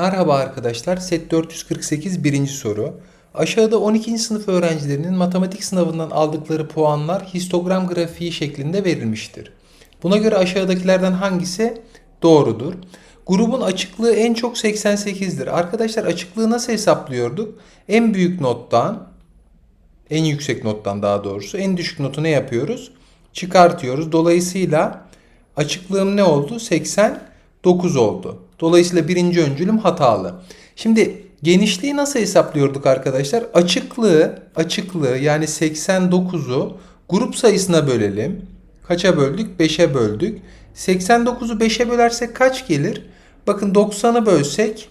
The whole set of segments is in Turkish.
Merhaba arkadaşlar, set 448 birinci soru. Aşağıda 12. sınıf öğrencilerinin matematik sınavından aldıkları puanlar histogram grafiği şeklinde verilmiştir. Buna göre aşağıdakilerden hangisi doğrudur? Grubun açıklığı en çok 88'dir. Arkadaşlar açıklığı nasıl hesaplıyorduk? En büyük nottan, en yüksek nottan daha doğrusu en düşük notu ne yapıyoruz? Çıkartıyoruz. Dolayısıyla açıklığım ne oldu? 89 oldu. Dolayısıyla birinci öncülüm hatalı. Şimdi genişliği nasıl hesaplıyorduk arkadaşlar? Açıklığı, açıklığı yani 89'u grup sayısına bölelim. Kaça böldük? 5'e böldük. 89'u 5'e bölersek kaç gelir? Bakın 90'ı bölsek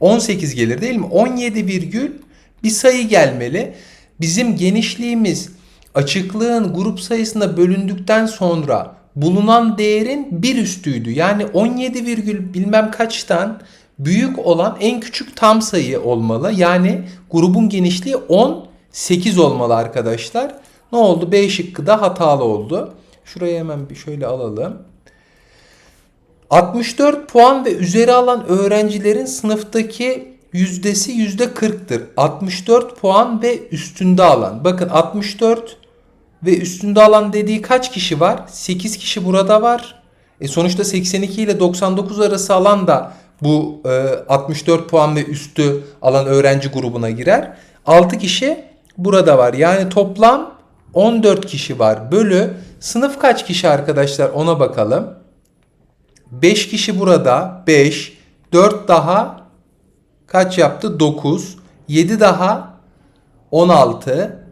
18 gelir değil mi? 17 virgül bir sayı gelmeli. Bizim genişliğimiz açıklığın grup sayısına bölündükten sonra bulunan değerin bir üstüydü. Yani 17 virgül bilmem kaçtan büyük olan en küçük tam sayı olmalı. Yani grubun genişliği 18 olmalı arkadaşlar. Ne oldu? B şıkkı da hatalı oldu. Şurayı hemen bir şöyle alalım. 64 puan ve üzeri alan öğrencilerin sınıftaki yüzdesi yüzde 40'tır. 64 puan ve üstünde alan. Bakın 64 ve üstünde alan dediği kaç kişi var? 8 kişi burada var. E sonuçta 82 ile 99 arası alan da bu e, 64 puan ve üstü alan öğrenci grubuna girer. 6 kişi burada var. Yani toplam 14 kişi var. Bölü sınıf kaç kişi arkadaşlar ona bakalım. 5 kişi burada. 5. 4 daha kaç yaptı? 9. 7 daha 16.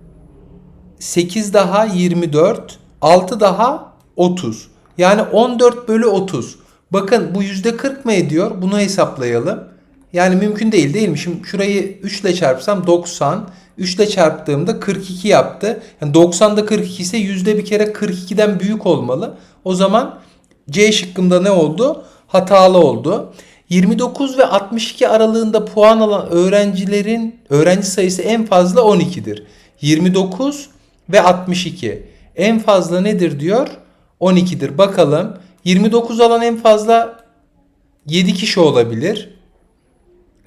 8 daha 24. 6 daha 30. Yani 14 bölü 30. Bakın bu yüzde 40 mı ediyor? Bunu hesaplayalım. Yani mümkün değil değil mi? Şimdi şurayı 3 ile çarpsam 90. 3 ile çarptığımda 42 yaptı. Yani 90'da 42 ise yüzde bir kere 42'den büyük olmalı. O zaman C şıkkımda ne oldu? Hatalı oldu. 29 ve 62 aralığında puan alan öğrencilerin öğrenci sayısı en fazla 12'dir. 29 ve 62. En fazla nedir diyor? 12'dir. Bakalım. 29 alan en fazla 7 kişi olabilir.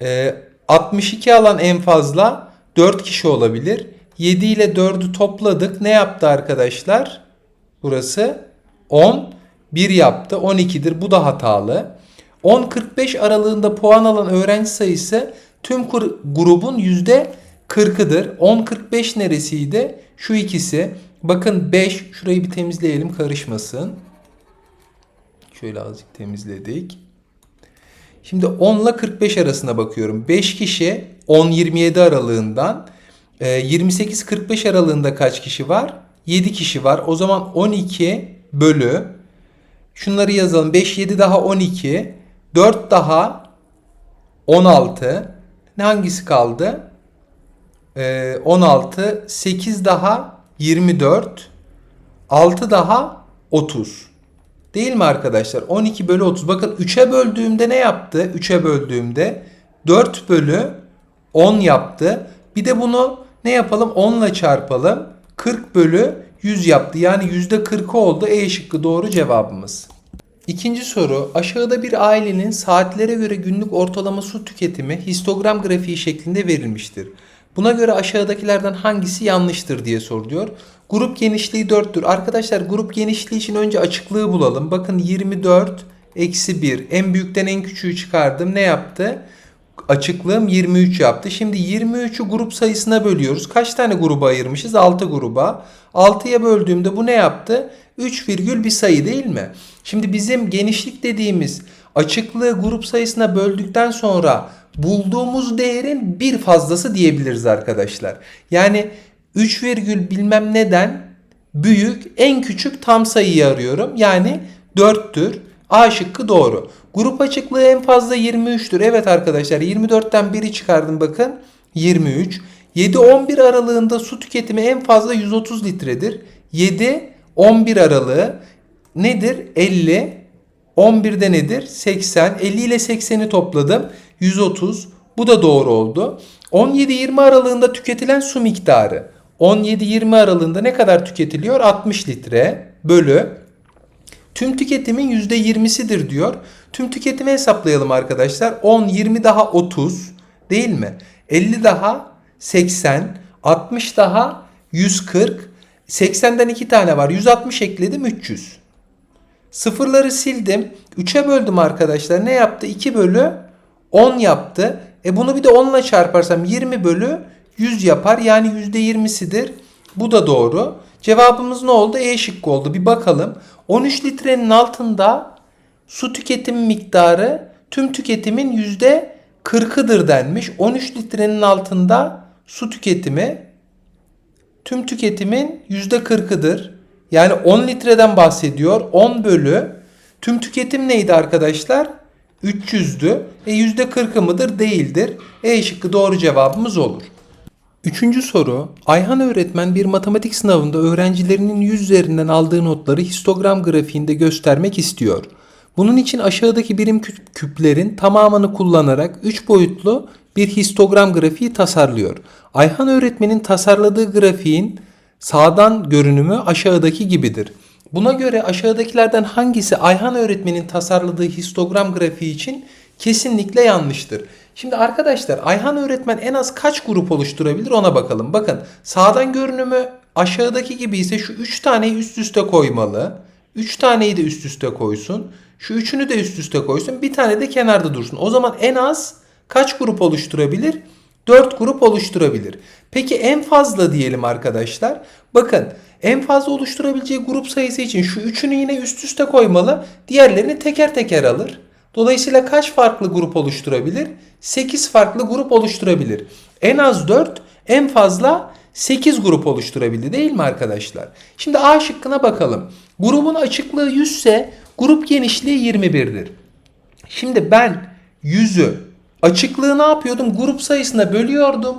Ee, 62 alan en fazla 4 kişi olabilir. 7 ile 4'ü topladık. Ne yaptı arkadaşlar? Burası 10. 1 yaptı. 12'dir. Bu da hatalı. 10-45 aralığında puan alan öğrenci sayısı tüm grubun %40'ıdır. 10-45 neresiydi? Şu ikisi. Bakın 5. Şurayı bir temizleyelim karışmasın. Şöyle azıcık temizledik. Şimdi 10 ile 45 arasına bakıyorum. 5 kişi 10-27 aralığından 28-45 aralığında kaç kişi var? 7 kişi var. O zaman 12 bölü şunları yazalım. 5 7 daha 12 4 daha 16 ne hangisi kaldı? Ee, 16 8 daha 24 6 daha 30 Değil mi arkadaşlar? 12 bölü 30. Bakın 3'e böldüğümde ne yaptı? 3'e böldüğümde 4 bölü 10 yaptı. Bir de bunu ne yapalım? 10 ile çarpalım. 40 bölü 100 yaptı. Yani %40'ı oldu. E şıkkı doğru cevabımız. İkinci soru. Aşağıda bir ailenin saatlere göre günlük ortalama su tüketimi histogram grafiği şeklinde verilmiştir. Buna göre aşağıdakilerden hangisi yanlıştır diye soruluyor. Grup genişliği 4'tür. Arkadaşlar grup genişliği için önce açıklığı bulalım. Bakın 24 eksi 1. En büyükten en küçüğü çıkardım. Ne yaptı? Açıklığım 23 yaptı. Şimdi 23'ü grup sayısına bölüyoruz. Kaç tane gruba ayırmışız? 6 gruba. 6'ya böldüğümde bu ne yaptı? 3 virgül bir sayı değil mi? Şimdi bizim genişlik dediğimiz açıklığı grup sayısına böldükten sonra bulduğumuz değerin bir fazlası diyebiliriz arkadaşlar. Yani 3 virgül bilmem neden büyük en küçük tam sayıyı arıyorum. Yani 4'tür. A şıkkı doğru. Grup açıklığı en fazla 23'tür. Evet arkadaşlar 24'ten 1'i çıkardım bakın. 23. 7-11 aralığında su tüketimi en fazla 130 litredir. 7-11 aralığı nedir? 50. 11'de nedir? 80. 50 ile 80'i topladım. 130. Bu da doğru oldu. 17-20 aralığında tüketilen su miktarı. 17-20 aralığında ne kadar tüketiliyor? 60 litre bölü tüm tüketimin %20'sidir diyor. Tüm tüketimi hesaplayalım arkadaşlar. 10, 20 daha 30 değil mi? 50 daha 80, 60 daha 140, 80'den 2 tane var. 160 ekledim 300. Sıfırları sildim. 3'e böldüm arkadaşlar. Ne yaptı? 2 bölü 10 yaptı. E bunu bir de 10 ile çarparsam 20 bölü 100 yapar. Yani %20'sidir. Bu da doğru. Cevabımız ne oldu? E şıkkı oldu. Bir bakalım. 13 litrenin altında su tüketim miktarı tüm tüketimin %40'ıdır denmiş. 13 litrenin altında su tüketimi tüm tüketimin %40'ıdır. Yani 10 litreden bahsediyor. 10 bölü tüm tüketim neydi arkadaşlar? 300'dü. E %40'ı mıdır? Değildir. E şıkkı doğru cevabımız olur. Üçüncü soru. Ayhan öğretmen bir matematik sınavında öğrencilerinin yüz üzerinden aldığı notları histogram grafiğinde göstermek istiyor. Bunun için aşağıdaki birim küp- küplerin tamamını kullanarak 3 boyutlu bir histogram grafiği tasarlıyor. Ayhan öğretmenin tasarladığı grafiğin sağdan görünümü aşağıdaki gibidir. Buna göre aşağıdakilerden hangisi Ayhan öğretmenin tasarladığı histogram grafiği için kesinlikle yanlıştır. Şimdi arkadaşlar Ayhan öğretmen en az kaç grup oluşturabilir ona bakalım. Bakın sağdan görünümü aşağıdaki gibi ise şu 3 taneyi üst üste koymalı. 3 taneyi de üst üste koysun. Şu üçünü de üst üste koysun. Bir tane de kenarda dursun. O zaman en az kaç grup oluşturabilir? 4 grup oluşturabilir. Peki en fazla diyelim arkadaşlar. Bakın en fazla oluşturabileceği grup sayısı için şu üçünü yine üst üste koymalı. Diğerlerini teker teker alır. Dolayısıyla kaç farklı grup oluşturabilir? 8 farklı grup oluşturabilir. En az 4, en fazla 8 grup oluşturabildi değil mi arkadaşlar? Şimdi A şıkkına bakalım. Grubun açıklığı 100 ise grup genişliği 21'dir. Şimdi ben 100'ü açıklığı ne yapıyordum? Grup sayısına bölüyordum.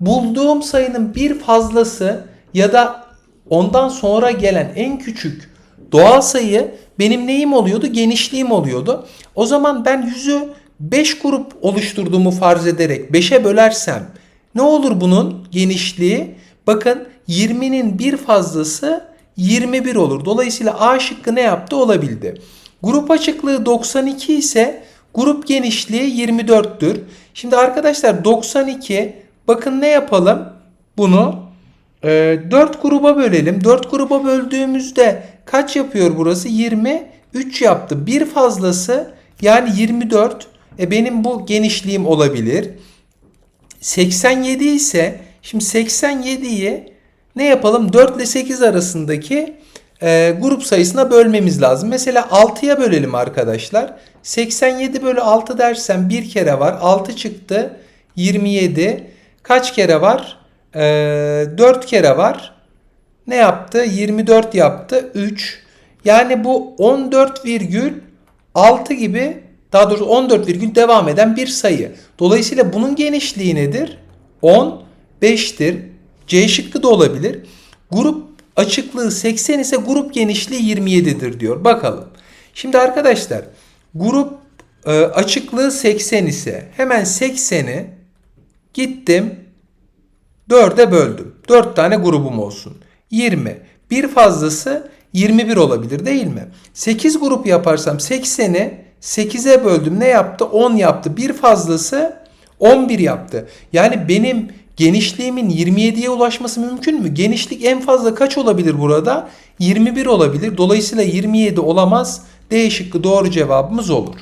Bulduğum sayının bir fazlası ya da ondan sonra gelen en küçük doğal sayı benim neyim oluyordu? Genişliğim oluyordu. O zaman ben 100'ü 5 grup oluşturduğumu farz ederek 5'e bölersem ne olur bunun genişliği? Bakın 20'nin bir fazlası 21 olur. Dolayısıyla A şıkkı ne yaptı? Olabildi. Grup açıklığı 92 ise grup genişliği 24'tür. Şimdi arkadaşlar 92 bakın ne yapalım? Bunu 4 gruba bölelim. 4 gruba böldüğümüzde kaç yapıyor burası? 23 yaptı. Bir fazlası yani 24. E benim bu genişliğim olabilir. 87 ise şimdi 87'yi ne yapalım? 4 ile 8 arasındaki e, grup sayısına bölmemiz lazım. Mesela 6'ya bölelim arkadaşlar. 87 bölü 6 dersem bir kere var. 6 çıktı. 27. Kaç kere var? E, 4 kere var. Ne yaptı? 24 yaptı. 3. Yani bu 14,6 gibi daha doğrusu 14 virgül devam eden bir sayı. Dolayısıyla bunun genişliği nedir? 15'tir. C şıkkı da olabilir. Grup açıklığı 80 ise grup genişliği 27'dir diyor. Bakalım. Şimdi arkadaşlar grup e, açıklığı 80 ise hemen 80'i gittim 4'e böldüm. 4 tane grubum olsun. 20. Bir fazlası 21 olabilir değil mi? 8 grup yaparsam 80'i 8'e böldüm ne yaptı? 10 yaptı. Bir fazlası 11 yaptı. Yani benim genişliğimin 27'ye ulaşması mümkün mü? Genişlik en fazla kaç olabilir burada? 21 olabilir. Dolayısıyla 27 olamaz. D şıkkı doğru cevabımız olur.